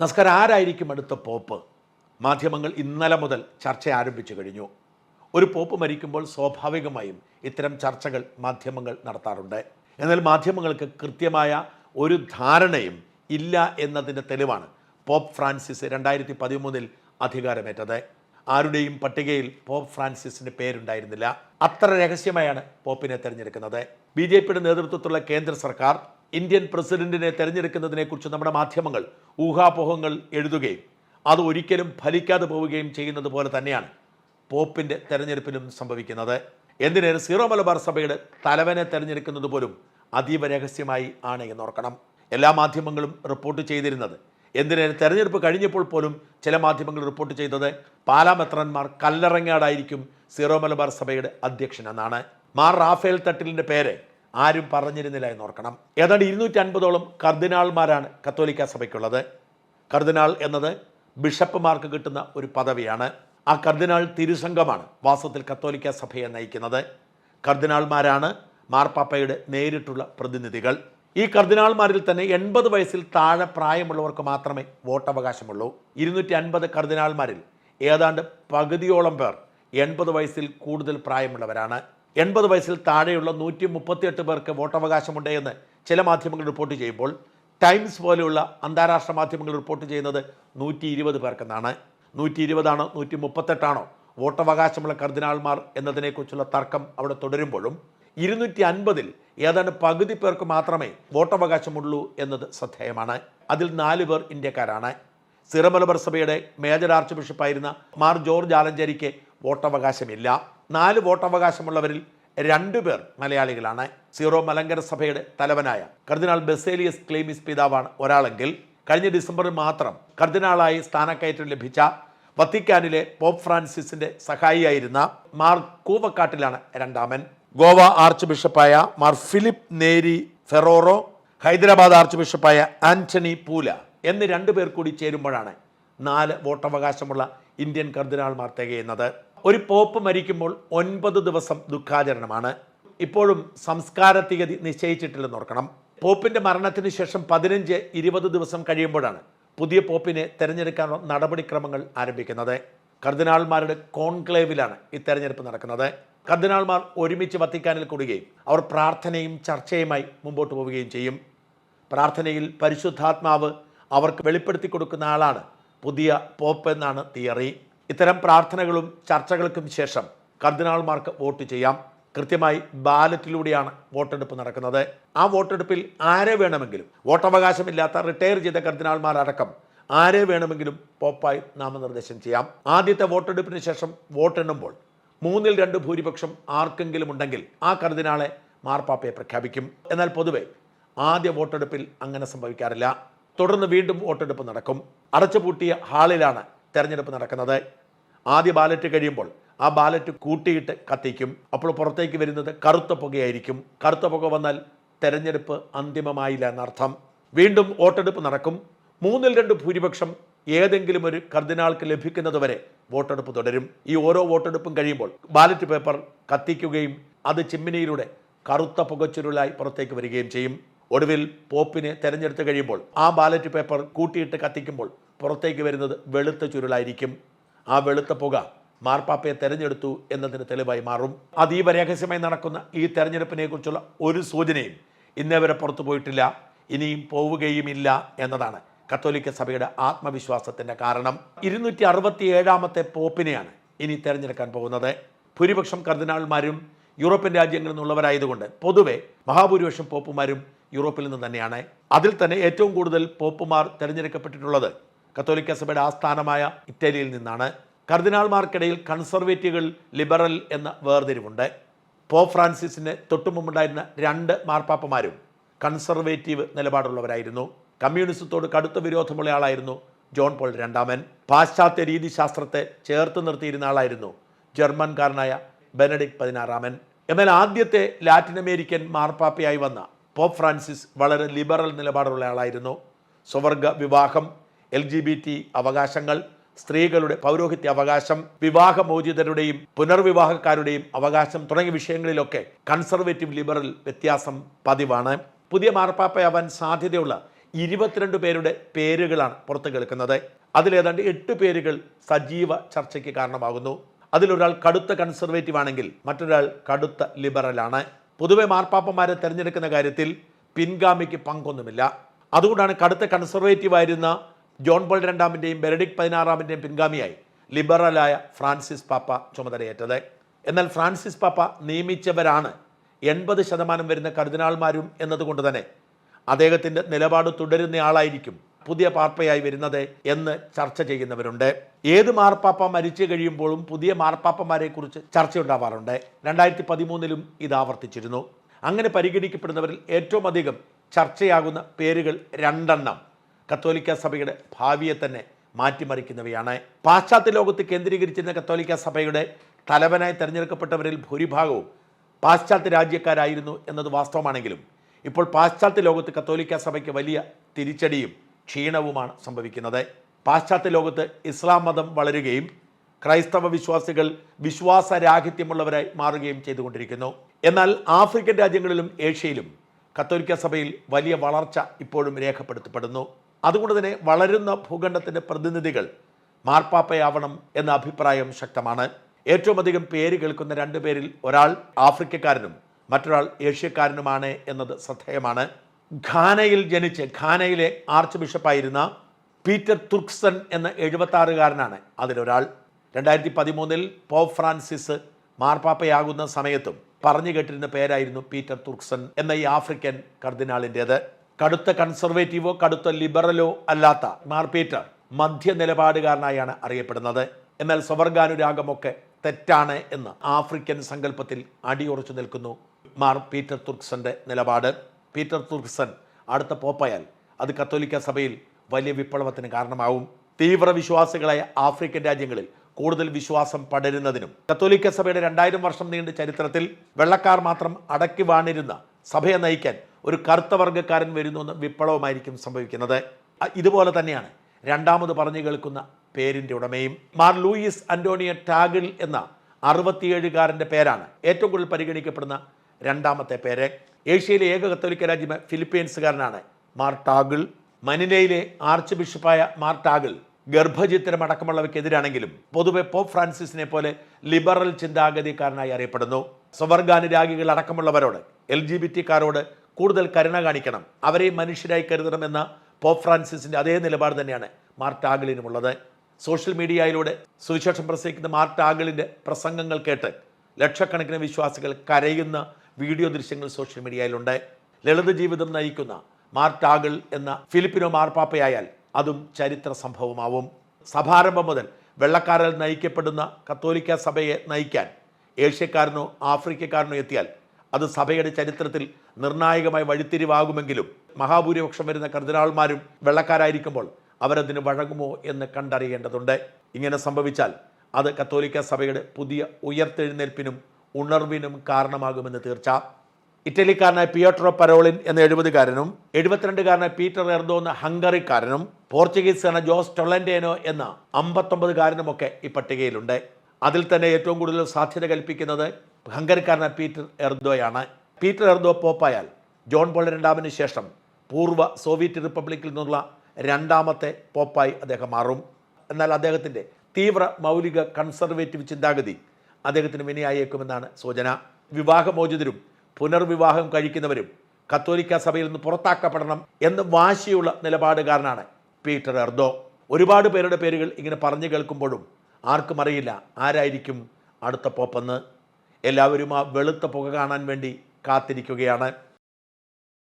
നമസ്കാരം. ആരായിരിക്കും അടുത്ത പോപ്പ്? മാധ്യമങ്ങൾ ഇന്നലെ മുതൽ ചർച്ച ആരംഭിച്ചു കഴിഞ്ഞു. ഒരു പോപ്പ് മരിക്കുമ്പോൾ സ്വാഭാവികമായും ഇത്തരം ചർച്ചകൾ മാധ്യമങ്ങൾ നടത്താറുണ്ട്. എന്നാൽ മാധ്യമങ്ങൾക്ക് കൃത്യമായ ഒരു ധാരണയും ഇല്ല എന്നതിന്റെ തെളിവാണ് പോപ്പ് ഫ്രാൻസിസ് രണ്ടായിരത്തി പതിമൂന്നിൽ അധികാരമേറ്റത്. ആരുടെയും പട്ടികയിൽ പോപ്പ് ഫ്രാൻസിസിന്റെ പേരുണ്ടായിരുന്നില്ല. അത്ര രഹസ്യമായാണ് പോപ്പിനെ തെരഞ്ഞെടുക്കുന്നത്. ബി ജെ പിയുടെ നേതൃത്വത്തിലുള്ള കേന്ദ്ര സർക്കാർ ഇന്ത്യൻ പ്രസിഡന്റിനെ തെരഞ്ഞെടുക്കുന്നതിനെക്കുറിച്ച് നമ്മുടെ മാധ്യമങ്ങൾ ഊഹാപോഹങ്ങൾ എഴുതുകയും അത് ഒരിക്കലും ഫലിക്കാതെ പോവുകയും ചെയ്യുന്നത് പോലെ തന്നെയാണ് പോപ്പിന്റെ തെരഞ്ഞെടുപ്പിലും സംഭവിക്കുന്നത്. എന്തിനേറെ സീറോ മലബാർ സഭയുടെ തലവനെ തെരഞ്ഞെടുക്കുന്നത് പോലും അതീവ രഹസ്യമായി ആണ് എന്നോർക്കണം എല്ലാ മാധ്യമങ്ങളും റിപ്പോർട്ട് ചെയ്തിരുന്നത് എന്തിനേറെ തെരഞ്ഞെടുപ്പ് കഴിഞ്ഞപ്പോൾ പോലും ചില മാധ്യമങ്ങൾ റിപ്പോർട്ട് ചെയ്തത് പാലാമെത്രന്മാർ കല്ലറങ്ങാടായിരിക്കും സീറോ മലബാർ സഭയുടെ അധ്യക്ഷൻ എന്നാണ്. മാർ റാഫേൽ തട്ടിലിന്റെ പേര് ആരും പറഞ്ഞിരുന്നില്ല എന്നോർക്കണം ഏതാണ്ട് ഇരുന്നൂറ്റി അൻപതോളം കർദിനാൾമാരാണ് കത്തോലിക്ക സഭയ്ക്കുള്ളത്. കർദിനാൾ എന്നത് ബിഷപ്പുമാർക്ക് കിട്ടുന്ന ഒരു പദവിയാണ്. ആ കർദിനാൾ തിരുസംഘമാണ് വാസ്തവത്തിൽ കത്തോലിക്ക സഭയെ നയിക്കുന്നത്. കർദിനാൾമാരാണ് മാർപ്പാപ്പയുടെ നേരിട്ടുള്ള പ്രതിനിധികൾ. ഈ കർദിനാൾമാരിൽ തന്നെ എൺപത് വയസ്സിൽ താഴെ പ്രായമുള്ളവർക്ക് മാത്രമേ വോട്ടവകാശമുള്ളൂ. ഇരുന്നൂറ്റി അൻപത് കർദിനാൾമാരിൽ ഏതാണ്ട് പകുതിയോളം പേർ എൺപത് വയസ്സിൽ കൂടുതൽ പ്രായമുള്ളവരാണ്. എൺപത് വയസ്സിൽ താഴെയുള്ള നൂറ്റി മുപ്പത്തിയെട്ട് പേർക്ക് വോട്ടവകാശമുണ്ട് എന്ന് ചില മാധ്യമങ്ങൾ റിപ്പോർട്ട് ചെയ്യുമ്പോൾ ടൈംസ് പോലെയുള്ള അന്താരാഷ്ട്ര മാധ്യമങ്ങൾ റിപ്പോർട്ട് ചെയ്യുന്നത് നൂറ്റി ഇരുപത് പേർക്കെന്നാണ്. നൂറ്റി ഇരുപതാണോ നൂറ്റി മുപ്പത്തെട്ടാണോ വോട്ടവകാശമുള്ള കർദിനാൾമാർ എന്നതിനെക്കുറിച്ചുള്ള തർക്കം അവിടെ തുടരുമ്പോഴും ഇരുന്നൂറ്റി അൻപതിൽ ഏതാണ്ട് പകുതി പേർക്ക് മാത്രമേ വോട്ടവകാശമുള്ളൂ എന്നത് ശ്രദ്ധേയമാണ്. അതിൽ നാല് പേർ ഇന്ത്യക്കാരാണ്. സിറമലബർ സഭയുടെ മേജർ ആർച്ച് ബിഷപ്പായിരുന്ന മാർ ജോർജ് ആലഞ്ചേരിക്ക് വോട്ടവകാശമില്ല. നാല് വോട്ടവകാശമുള്ളവരിൽ രണ്ടുപേർ മലയാളികളാണ്. സീറോ മലങ്കര സഭയുടെ തലവനായ കർദിനാൾ ബെസേലിയസ് ക്ലെയിമിസ് പിതാവാണ് ഒരാളെങ്കിൽ കഴിഞ്ഞ ഡിസംബറിൽ മാത്രം കർദിനാളായി സ്ഥാനക്കയറ്റം ലഭിച്ച വത്തിക്കാനിലെ പോപ്പ് ഫ്രാൻസിസിന്റെ സഹായിയായിരുന്ന മാർ കൂവക്കാട്ടിലാണ് രണ്ടാമൻ. ഗോവ ആർച്ച് ബിഷപ്പായ മാർ ഫിലിപ്പ് നേരി ഫെറോറോ ഹൈദരാബാദ് ആർച്ച് ബിഷപ്പായ ആന്റണി പൂല എന്നീ രണ്ടുപേർ കൂടി ചേരുമ്പോഴാണ് നാല് വോട്ടവകാശമുള്ള ഇന്ത്യൻ കർദിനാൾമാർ തികയുന്നത് ഒരു പോപ്പ് മരിക്കുമ്പോൾ ഒൻപത് ദിവസം ദുഃഖാചരണമാണ്. ഇപ്പോഴും സംസ്കാര തീയതി നിശ്ചയിച്ചിട്ടില്ലെന്ന് ഓർക്കണം. പോപ്പിന്റെ മരണത്തിന് ശേഷം പതിനഞ്ച് ഇരുപത് ദിവസം കഴിയുമ്പോഴാണ് പുതിയ പോപ്പിനെ തെരഞ്ഞെടുക്കാനുള്ള നടപടിക്രമങ്ങൾ ആരംഭിക്കുന്നത്. കർദിനാൾമാരുടെ കോൺക്ലേവിലാണ് ഈ തെരഞ്ഞെടുപ്പ് നടക്കുന്നത്. കർദിനാൾമാർ ഒരുമിച്ച് വത്തിക്കാനിൽ കൂടുകയും അവർ പ്രാർത്ഥനയും ചർച്ചയുമായി മുമ്പോട്ട് പോവുകയും ചെയ്യും. പ്രാർത്ഥനയിൽ പരിശുദ്ധാത്മാവ് അവർക്ക് വെളിപ്പെടുത്തി കൊടുക്കുന്ന ആളാണ് പുതിയ പോപ്പ് എന്നാണ് തിയറി. ഇത്തരം പ്രാർത്ഥനകളും ചർച്ചകൾക്കും ശേഷം കർദിനാൾമാർക്ക് വോട്ട് ചെയ്യാം. കൃത്യമായി ബാലറ്റിലൂടെയാണ് വോട്ടെടുപ്പ് നടക്കുന്നത്. ആ വോട്ടെടുപ്പിൽ ആരെ വേണമെങ്കിലും വോട്ടവകാശമില്ലാത്ത റിട്ടയർ ചെയ്ത കർദിനാൾമാരടക്കം ആരെ വേണമെങ്കിലും പോപ്പായി നാമനിർദ്ദേശം ചെയ്യാം. ആദ്യത്തെ വോട്ടെടുപ്പിന് ശേഷം വോട്ടെണ്ണുമ്പോൾ മൂന്നിൽ രണ്ട് ഭൂരിപക്ഷം ആർക്കെങ്കിലും ഉണ്ടെങ്കിൽ ആ കർദിനാളെ മാർപ്പാപ്പയെ പ്രഖ്യാപിക്കും. എന്നാൽ പൊതുവെ ആദ്യ വോട്ടെടുപ്പിൽ അങ്ങനെ സംഭവിക്കാറില്ല. തുടർന്ന് വീണ്ടും വോട്ടെടുപ്പ് നടക്കും. അടച്ചുപൂട്ടിയ ഹാളിലാണ് തെരഞ്ഞെടുപ്പ് നടക്കുന്നത്. ആദ്യ ബാലറ്റ് കഴിയുമ്പോൾ ആ ബാലറ്റ് കൂട്ടിയിട്ട് കത്തിക്കും. അപ്പോൾ പുറത്തേക്ക് വരുന്നത് കറുത്ത പുകയായിരിക്കും. കറുത്ത പുക വന്നാൽ തെരഞ്ഞെടുപ്പ് അന്തിമമായില്ല എന്നർത്ഥം. വീണ്ടും വോട്ടെടുപ്പ് നടക്കും. മൂന്നിൽ രണ്ട് ഭൂരിപക്ഷം ഏതെങ്കിലും ഒരു കർദിനാൾക്ക് ലഭിക്കുന്നതുവരെ വോട്ടെടുപ്പ് തുടരും. ഈ ഓരോ വോട്ടെടുപ്പും കഴിയുമ്പോൾ ബാലറ്റ് പേപ്പർ കത്തിക്കുകയും അത് ചിമ്മിനിയിലൂടെ കറുത്ത പുകച്ചുരുളായി പുറത്തേക്ക് വരികയും ചെയ്യും. ഒടുവിൽ പോപ്പിനെ തെരഞ്ഞെടുത്ത് കഴിയുമ്പോൾ ആ ബാലറ്റ് പേപ്പർ കൂട്ടിയിട്ട് കത്തിക്കുമ്പോൾ പുറത്തേക്ക് വരുന്നത് വെളുത്ത ചുരുളായിരിക്കും. ആ വെളുത്ത പുക മാർപ്പാപ്പയെ തെരഞ്ഞെടുത്തു എന്നതിന് തെളിവായി മാറും. അതീവ രഹസ്യമായി നടക്കുന്ന ഈ തെരഞ്ഞെടുപ്പിനെ കുറിച്ചുള്ള ഒരു സൂചനയും ഇന്നേ വരെ പുറത്തു പോയിട്ടില്ല. ഇനിയും പോവുകയുമില്ല എന്നതാണ് കത്തോലിക്ക സഭയുടെ ആത്മവിശ്വാസത്തിന്റെ കാരണം. ഇരുന്നൂറ്റി അറുപത്തി ഏഴാമത്തെ പോപ്പിനെയാണ് ഇനി തെരഞ്ഞെടുക്കാൻ പോകുന്നത്. ഭൂരിപക്ഷം കർദിനാൾമാരും യൂറോപ്യൻ രാജ്യങ്ങളിൽ നിന്നുള്ളവരായതുകൊണ്ട് പൊതുവെ മഹാഭൂരിപക്ഷം പോപ്പുമാരും യൂറോപ്പിൽ നിന്ന് തന്നെയാണ്. അതിൽ തന്നെ ഏറ്റവും കൂടുതൽ പോപ്പുമാർ തിരഞ്ഞെടുക്കപ്പെട്ടിട്ടുള്ളത് കത്തോലിക്ക സഭയുടെ ആസ്ഥാനമായ ഇറ്റലിയിൽ നിന്നാണ്. കർദിനാൾമാർക്കിടയിൽ കൺസർവേറ്റീവുകൾ ലിബറൽ എന്ന വേർതിരിവുണ്ട്. പോപ്പ് ഫ്രാൻസിസിന് തൊട്ടുമുമ്പുണ്ടായിരുന്ന രണ്ട് മാർപ്പാപ്പമാരും കൺസർവേറ്റീവ് നിലപാടുള്ളവരായിരുന്നു. കമ്മ്യൂണിസത്തോട് കടുത്ത വിരോധമുള്ള ആളായിരുന്നു ജോൺ പോൾ രണ്ടാമൻ. പാശ്ചാത്യ രീതിശാസ്ത്രത്തെ ചേർത്ത് നിർത്തിയിരുന്ന ആളായിരുന്നു ജർമ്മൻകാരനായ ബെനഡിക് പതിനാറാമൻ. എന്നാൽ ആദ്യത്തെ ലാറ്റിൻ അമേരിക്കൻ മാർപ്പാപ്പയായി വന്ന പോപ്പ് ഫ്രാൻസിസ് വളരെ ലിബറൽ നിലപാടുള്ള ആളായിരുന്നു. സ്വവർഗ വിവാഹം എൽ ജി ബി ടി അവകാശങ്ങൾ സ്ത്രീകളുടെ പൗരോഹിത്യ അവകാശം വിവാഹമോചിതരുടെയും പുനർവിവാഹക്കാരുടെയും അവകാശം തുടങ്ങിയ വിഷയങ്ങളിലൊക്കെ കൺസർവേറ്റീവ് ലിബറൽ വ്യത്യാസം പതിവാണ്. പുതിയ മാർപ്പാപ്പയാവാൻ സാധ്യതയുള്ള ഇരുപത്തിരണ്ട് പേരുടെ പേരുകളാണ് പുറത്തു കേൾക്കുന്നത്. അതിലേതാണ്ട് എട്ട് പേരുകൾ സജീവ ചർച്ചയ്ക്ക് കാരണമാകുന്നു. അതിലൊരാൾ കടുത്ത കൺസർവേറ്റീവ് ആണെങ്കിൽ മറ്റൊരാൾ കടുത്ത ലിബറലാണ് പൊതുവെ മാർപ്പാപ്പന്മാരെ തിരഞ്ഞെടുക്കുന്ന കാര്യത്തിൽ പിൻഗാമിക്ക് പങ്കൊന്നുമില്ല. അതുകൊണ്ടാണ് കടുത്ത കൺസർവേറ്റീവ് ആയിരുന്ന ജോൺ പോൾ രണ്ടാമിന്റെയും ബെനഡിക് പതിനാറാമിന്റെയും പിൻഗാമിയായി ലിബറലായ ഫ്രാൻസിസ് പാപ്പ ചുമതലയേറ്റത്. എന്നാൽ ഫ്രാൻസിസ് പാപ്പ നിയമിച്ചവരാണ് എൺപത് ശതമാനം വരുന്ന കർദിനാൾമാരും എന്നതുകൊണ്ട് തന്നെ അദ്ദേഹത്തിന്റെ നിലപാട് തുടരുന്നയാളായിരിക്കും പുതിയ പാർപ്പയായി വരുന്നത് എന്ന് ചർച്ച ചെയ്യുന്നവരുണ്ട്. ഏത് മാർപ്പാപ്പ മരിച്ചു കഴിയുമ്പോഴും പുതിയ മാർപ്പാപ്പമാരെക്കുറിച്ച് ചർച്ചയുണ്ടാവാറുണ്ട്. രണ്ടായിരത്തി പതിമൂന്നിലും ഇത് ആവർത്തിച്ചിരുന്നു. അങ്ങനെ പരിഗണിക്കപ്പെടുന്നവരിൽ ഏറ്റവും അധികം ചർച്ചയാകുന്ന പേരുകൾ രണ്ടെണ്ണം. കത്തോലിക്ക സഭയുടെ ഭാവിയെ തന്നെ മാറ്റിമറിക്കുന്നവയാണ്. പാശ്ചാത്യ ലോകത്ത് കേന്ദ്രീകരിച്ചിരുന്ന കത്തോലിക്ക സഭയുടെ തലവനായി തെരഞ്ഞെടുക്കപ്പെട്ടവരിൽ ഭൂരിഭാഗവും പാശ്ചാത്യ രാജ്യക്കാരായിരുന്നു എന്നത് വാസ്തവമാണെങ്കിലും ഇപ്പോൾ പാശ്ചാത്യ ലോകത്ത് കത്തോലിക്ക സഭയ്ക്ക് വലിയ തിരിച്ചടിയും ക്ഷീണവുമാണ് സംഭവിക്കുന്നത്. പാശ്ചാത്യ ലോകത്ത് ഇസ്ലാം മതം വളരുകയും ക്രൈസ്തവ വിശ്വാസികൾ വിശ്വാസരാഹിത്യമുള്ളവരായി മാറുകയും ചെയ്തുകൊണ്ടിരിക്കുന്നു. എന്നാൽ ആഫ്രിക്കൻ രാജ്യങ്ങളിലും ഏഷ്യയിലും കത്തോലിക്ക സഭയിൽ വലിയ വളർച്ച ഇപ്പോഴും രേഖപ്പെടുത്തപ്പെടുന്നു. അതുകൊണ്ട് തന്നെ വളരുന്ന ഭൂഖണ്ഡത്തിന്റെ പ്രതിനിധികൾ മാർപ്പാപ്പയാവണം എന്ന അഭിപ്രായം ശക്തമാണ്. ഏറ്റവും അധികം പേര് കേൾക്കുന്ന രണ്ടു പേരിൽ ഒരാൾ ആഫ്രിക്കക്കാരനും മറ്റൊരാൾ ഏഷ്യക്കാരനുമാണ് എന്നത് ശ്രദ്ധേയമാണ്. ഖാനയിൽ ജനിച്ച് ഖാനയിലെ ആർച്ച് ബിഷപ്പായിരുന്ന പീറ്റർ തുർക്സൺ എന്ന എഴുപത്താറുകാരനാണ് അതിലൊരാൾ. രണ്ടായിരത്തി പതിമൂന്നിൽ പോപ്പ് ഫ്രാൻസിസ് മാർപ്പാപ്പയാകുന്ന സമയത്തും പറഞ്ഞു കേട്ടിരുന്ന പേരായിരുന്നു പീറ്റർ തുർക്സൺ എന്ന ഈ ആഫ്രിക്കൻ കർദിനാളിന്റേത്. കടുത്ത കൺസർവേറ്റീവോ കടുത്ത ലിബറലോ അല്ലാത്ത മാർ പീറ്റർ മധ്യ നിലപാടുകാരനായാണ് അറിയപ്പെടുന്നത്. എന്നാൽ സ്വവർഗാനുരാഗമൊക്കെ തെറ്റാണ് എന്ന് ആഫ്രിക്കൻ സങ്കല്പത്തിൽ അടിയുറച്ചു നിൽക്കുന്നു മാർ പീറ്റർ തുർക്സന്റെ നിലപാട്. പീറ്റർ തുർക്സൻ അടുത്ത പോപ്പായാൽ അത് കത്തോലിക്ക സഭയിൽ വലിയ വിപ്ലവത്തിന് കാരണമാവും. തീവ്ര വിശ്വാസികളായ ആഫ്രിക്കൻ രാജ്യങ്ങളിൽ കൂടുതൽ വിശ്വാസം പടരുന്നതിനും കത്തോലിക്ക സഭയുടെ രണ്ടായിരം വർഷം നീണ്ട ചരിത്രത്തിൽ വെള്ളക്കാർ മാത്രം അടക്കി വാണിരുന്ന സഭയെ നയിക്കാൻ ഒരു കറുത്ത വർഗക്കാരൻ വരുന്നു എന്ന വിപ്ലവമായിരിക്കും സംഭവിക്കുന്നത്. ഇതുപോലെ തന്നെയാണ്. രണ്ടാമത് പറഞ്ഞു കേൾക്കുന്ന പേരിന്റെ ഉടമയും മാർ ലൂയിസ് അന്റോണിയ ടാഗിൾ എന്ന അറുപത്തിയേഴുകാരന്റെ പേരാണ്. ഏറ്റവും കൂടുതൽ പരിഗണിക്കപ്പെടുന്ന രണ്ടാമത്തെ പേര്. ഏഷ്യയിലെ ഏക കത്തോലിക്ക രാജ്യം ഫിലിപ്പീൻസുകാരനാണ് മാർ ടാഗിൾ. മനിലയിലെ ആർച്ച് ബിഷപ്പായ മാർ ടാഗിൾ ഗർഭചിത്രം അടക്കമുള്ളവയ്ക്കെതിരാണെങ്കിലും പൊതുവെ പോപ്പ് ഫ്രാൻസിസിനെ പോലെ ലിബറൽ ചിന്താഗതിക്കാരനായി അറിയപ്പെടുന്നു. സ്വവർഗാനുരാഗികൾ അടക്കമുള്ളവരോട് എൽ ജി ബി ടിക്കാരോട് കൂടുതൽ കരുണ കാണിക്കണം. അവരെ മനുഷ്യരായി കരുതണമെന്ന പോപ്പ് ഫ്രാൻസിസിന്റെ അതേ നിലപാട് തന്നെയാണ് മാർ ടാഗിളിനുമുള്ളത് സോഷ്യൽ മീഡിയയിലൂടെ സുവിശേഷം പ്രസംഗിക്കുന്ന മാർട്ട് ടാഗിളിന്റെ പ്രസംഗങ്ങൾ കേട്ട് ലക്ഷക്കണക്കിന് വിശ്വാസികൾ കരയുന്ന വീഡിയോ ദൃശ്യങ്ങൾ സോഷ്യൽ മീഡിയയിലുണ്ട്. ലളിത ജീവിതം നയിക്കുന്ന മാർട്ട് ടാഗിൾ എന്ന ഫിലിപ്പിനോ മാർപ്പാപ്പയായാൽ അതും ചരിത്ര സംഭവമാവും. സഭാരംഭം മുതൽ വെള്ളക്കാരൽ നയിക്കപ്പെടുന്ന കത്തോലിക്ക സഭയെ നയിക്കാൻ ഏഷ്യക്കാരനോ ആഫ്രിക്കക്കാരനോ എത്തിയാൽ അത് സഭയുടെ ചരിത്രത്തിൽ നിർണായകമായി വഴിത്തിരിവാകുമെങ്കിലും മഹാഭൂരിപക്ഷം വരുന്ന കർദിനാൾമാരും വെള്ളക്കാരായിരിക്കുമ്പോൾ അവരതിന് വഴങ്ങുമോ എന്ന് കണ്ടറിയേണ്ടതുണ്ട്. ഇങ്ങനെ സംഭവിച്ചാൽ അത് കത്തോലിക്ക സഭയുടെ പുതിയ ഉയർത്തെഴുന്നേൽപ്പിനും ഉണർവിനും കാരണമാകുമെന്ന് തീർച്ച. ഇറ്റലിക്കാരനായ പിയോട്രോ പരോളിൻ എന്ന എഴുപതുകാരനും എഴുപത്തിരണ്ടുകാരനായ പീറ്റർ എർദോ എന്ന ഹംഗറിക്കാരനും പോർച്ചുഗീസുകാരൻ ജോസ് ടൊളന്റേനോ എന്ന അമ്പത്തൊമ്പതുകാരനുമൊക്കെ ഈ പട്ടികയിലുണ്ട്. അതിൽ തന്നെ ഏറ്റവും കൂടുതൽ സാധ്യത കൽപ്പിക്കുന്നത് ഹംഗറിക്കാരനായ പീറ്റർ എർദോയാണ്. പീറ്റർ എർദോ പോപ്പായാൽ ജോൺ പോൾ രണ്ടാമന് ശേഷം പൂർവ സോവിയറ്റ് റിപ്പബ്ലിക്കിൽ നിന്നുള്ള രണ്ടാമത്തെ പോപ്പായി അദ്ദേഹം മാറും. എന്നാൽ അദ്ദേഹത്തിന്റെ തീവ്ര മൗലിക കൺസർവേറ്റീവ് ചിന്താഗതി അദ്ദേഹത്തിന് വിനയായേക്കുമെന്നാണ് സൂചന. വിവാഹമോചിതരും പുനർവിവാഹം കഴിക്കുന്നവരും കത്തോലിക്ക സഭയിൽ നിന്ന് പുറത്താക്കപ്പെടണം എന്ന് വാശിയുള്ള നിലപാടുകാരനാണ് പീറ്റർ എർദോ. ഒരുപാട് പേരുടെ പേരുകൾ ഇങ്ങനെ പറഞ്ഞു കേൾക്കുമ്പോഴും ആർക്കും അറിയില്ല ആരായിരിക്കും അടുത്ത പോപ്പെന്ന്. എല്ലാവരും ആ വെളുത്ത പുക കാണാൻ വേണ്ടി കാത്തിരിക്കുകയാണ്.